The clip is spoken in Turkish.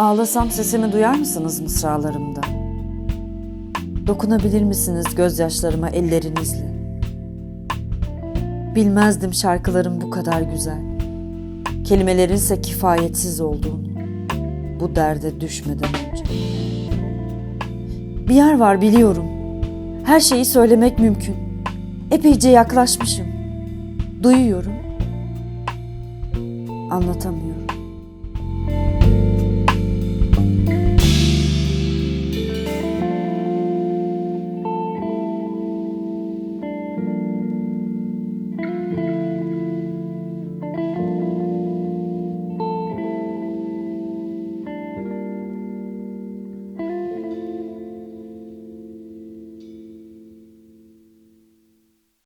Ağlasam sesimi duyar mısınız mısralarımda? Dokunabilir misiniz gözyaşlarıma ellerinizle? Bilmezdim şarkıların bu kadar güzel. Kelimelerin ise kifayetsiz olduğunu. Bu derde düşmeden önce. Bir yer var biliyorum. Her şeyi söylemek mümkün. Epeyce yaklaşmışım. Duyuyorum. Anlatamıyorum.